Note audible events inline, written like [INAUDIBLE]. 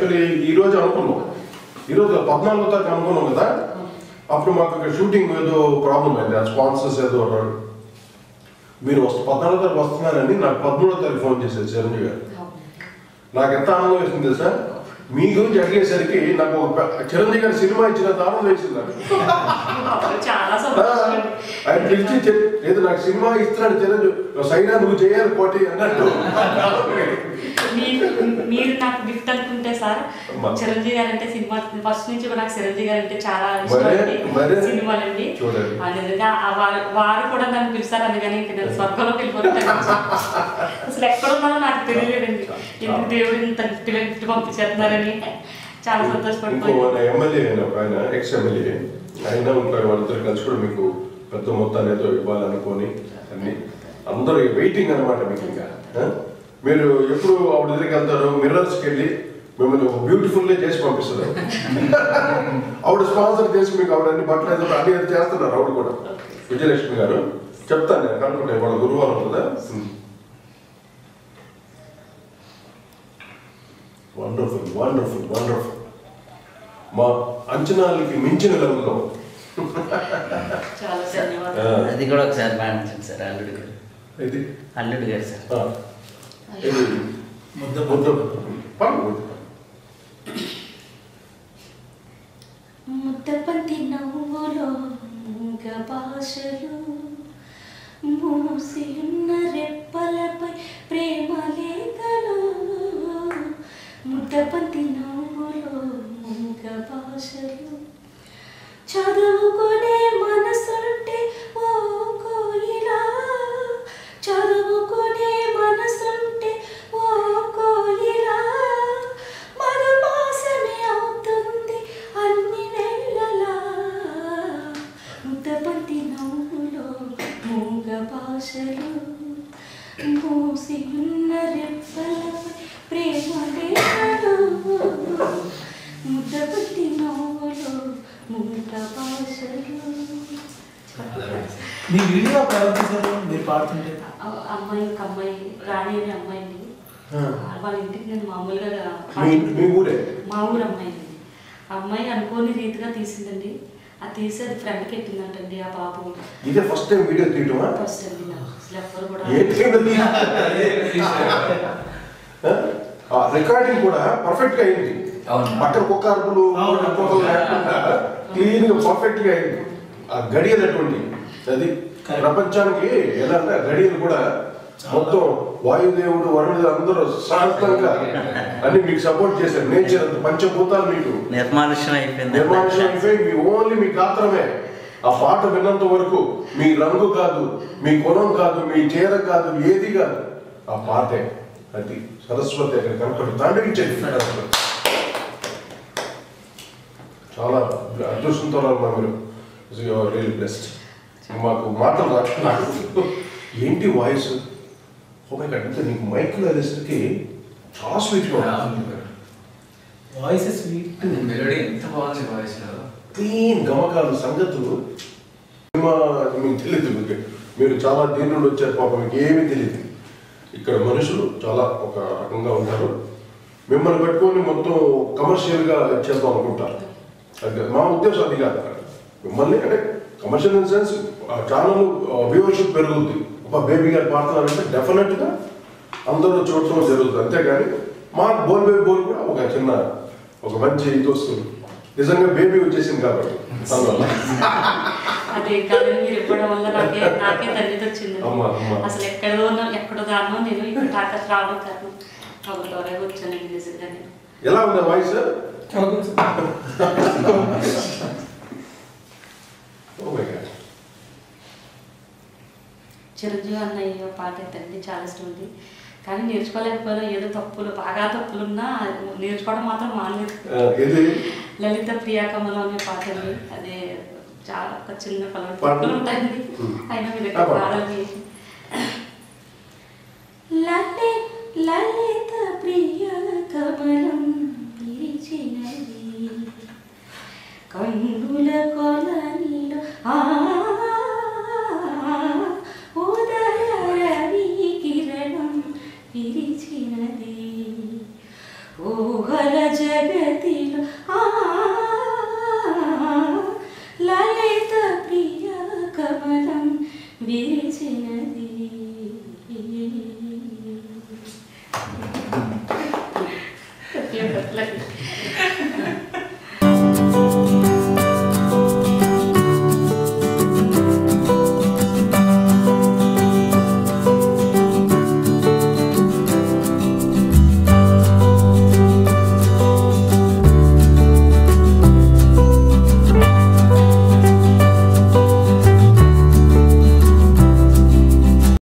Actually ఈ రోజు అనుకున్నాం. ఈ రోజు పద్నాలుగో తారీఖు అనుకున్నాం కదా? అప్పుడు మాకు ఇక్కడ షూటింగ్ ఏదో ప్రాబ్లం అయింది. ఆ స్పాన్సర్స్ ఏదో అన్నారు. మీరు వస్తు పద్నాలుగో తారీఖు వస్తున్నారని నాకు పదమూడో తారీఖు ఫోన్ చేశారు చిరంజీవి గారు. నాకు ఎంత ఆనందం వేసింది తెలుసా? మీ గురించి అడిగేసరికి నాకు ఒక చిరంజీవి గారి సినిమా ఇచ్చినంత ఆనందం వేసింది నాకు. ఆయన పిలిచి లేదు నాకు సినిమా ఇస్తున్నాడు చిరంజీవి సైనా నువ్వు చేయాలి పోటీ అన్నట్టు. మీరు నాకు గిఫ్ట్ అనుకుంటే సార్. చిరంజీవి గారు అంటే సినిమా ఫస్ట్ నుంచి నాకు చిరంజీవి గారు అంటే చాలా ఇష్టం అండి. నిజంగా వారు కూడా నన్ను పిలిచారు అందుకని ఇంక నేను స్వర్గంలోకి వెళ్ళిపోతాను. అసలు ఎక్కడ ఉన్నానో నాకు తెలియలేదండి. ఎందుకు దేవుడు ఇంత గిఫ్ట్ పంపించేస్తున్నారని చాలా ఎమ్మెల్యే ఆయన ఎక్స్ ఎమ్మెల్యే ఆయన ఉంటారు వాళ్ళిద్దరు కలిసి కూడా మీకు పెద్ద మొత్తాన్ని ఏదో ఇవ్వాలనుకొని అన్ని. అందరూ వెయిటింగ్ అనమాట మీకు ఇంకా? మీరు ఎప్పుడు ఆవిడ దగ్గరికి వెళ్తారు మిర్రర్స్కి వెళ్ళి మిమ్మల్ని ఒక బ్యూటిఫుల్ చేసి పంపిస్తారు. ఆవిడ స్పాన్సర్ చేసి మీకు ఆవిడ అన్ని బట్టలు ఏదో అన్ని చేస్తున్నారు ఆవిడ కూడా. విజయలక్ష్మి గారు చెప్తాను నేను కనుక్కుంటాను వాళ్ళ గురువారం కదా? వండర్ఫుల్ వండర్ఫుల్ వండర్ఫుల్ మా అంచనాలకి మించిన లెవెల్లో. చాలా ధన్యవాదాలు. ఆ, అది కూడా ఒకసారి పాడించండి సార్ అల్లుడు గారు. ఇది? అల్లుడు గారు సార్. ముద్ద ముద్ద. ముద్దపంతి నవ్వులో మూగ భాషలు మూసి ఉన్న రెప్పలపై ప్రేమ లేఖలు. ముద్దపంతి నవ్వులో మీ వీడియో తీశారు మీరు పాడుతుంటే? అమ్మాయి ఒక అమ్మాయి రాణి అనే అమ్మాయిని. ఆ. వాళ్ళ ఇంటికి నేను మామూలుగా మీ మీ ఊరే? మా ఊరు అమ్మాయి అండి ఆ అమ్మాయి అనుకోని రీతిగా తీసిందండి. అది తీసి అది ఆ బాబు? ఇదే ఫస్ట్ టైం వీడియో తీయటమా? ఫస్ట్ అండి నాకు అసలు ఎవ్వరు కూడా ఏంటి రికార్డింగ్ కూడా పర్ఫెక్ట్గా అయింది. పక్కన కుక్క అరుపులు లేకుండా క్లీన్గా పర్ఫెక్ట్గా అయింది. ఆ గడియలటువంటి అది Correct. ప్రపంచానికి ఎలా అంటే గడియలు కూడా మొత్తం వాయుదేవుడు వరుణుడు అందరూ శాంతంగా [LAUGHS] అన్ని మీకు సపోర్ట్ చేశారు. నేచర్ అంత పంచభూతాలు మీకు. నిర్మానుష్యం అయిపోయింది. నిర్మాణం అయిపోయి మీ ఓన్లీ మీ గాత్రమే. ఆ పాట విన్నంత వరకు మీ రంగు కాదు మీ గుణం కాదు మీ చీర కాదు ఏది కాదు. ఆ పాటే అది సరస్వతి అక్కడ కనపడి తాండవించేది సరస్వతి. చాలా అదృష్టంతో మీరు. రియల్ బ్లెస్డ్ మాకు మాటలు రాదు [LAUGHS] ఏంటి వాయిస్? అంటే నీకు మైక్లో వేసరికి చాలా స్వీట్గా ఉంది వాయిస్ స్వీట్ మెలోడీ ఎంత బాగుంది వాయిస్లో. క్లీన్ గమకాలు సంగతులు. సినిమా మీకు తెలియదు మీకు. మీరు చాలా దీని నుండి వచ్చారు పాప మీకు ఏమీ తెలియదు ఇక్కడ మనుషులు చాలా ఒక రకంగా ఉంటారు. మిమ్మల్ని పెట్టుకొని మొత్తం కమర్షియల్గా చేద్దాం అనుకుంటారు. అది మా ఉద్దేశం అది కాదు. మిమ్మల్ని అంటే కమర్షియల్ ఇన్ సెన్స్ ఛానల్ వ్యూవర్షిప్ పెరుగుద్ది. ఒక బేబీ గారు పాడుతున్నారంటే డెఫినెట్గా అందరూ చూడటం జరుగుతుంది. అంతేగాని మా బోల్ బేబీ బోల్ కూడా ఒక చిన్న ఒక మంచి ఇది వస్తుంది. నిజంగా బేబీ వచ్చేసింది కాబట్టి. అందువల్ల. అదే కానీ మీరు ఇవ్వడం వల్ల నాకే నాకే తల్లిది వచ్చింది అమ్మా, అమ్మా. అసలు ఎక్కడో ఉన్న- ఎక్కడో దానో నేను ఇక్కడ టాకత్ రావడం కారణం. ఒక ద్వారా వచ్చానండి నిజంగానే. ఎలా ఉంది వాయిస్ [LAUGHS] చిరంజీవి అన్నయ్య పాట అయితే చాలా ఇష్టం ఉంది కానీ నేర్చుకోలేకపోయినా ఏదో తప్పులు బాగా తప్పులున్నా నేర్చుకోవడం మాత్రం మానలేదు లలిత ప్రియా కమలం అనే పాట అండి. అదే చాలా ఒక చిన్న కలర్. తప్పులు ఉంటాయండి. అయినా మీరు ఆ, పాడు. పాడాలి లలి లలిత ప్రియ కమలం పిలిచినది. విరిచినది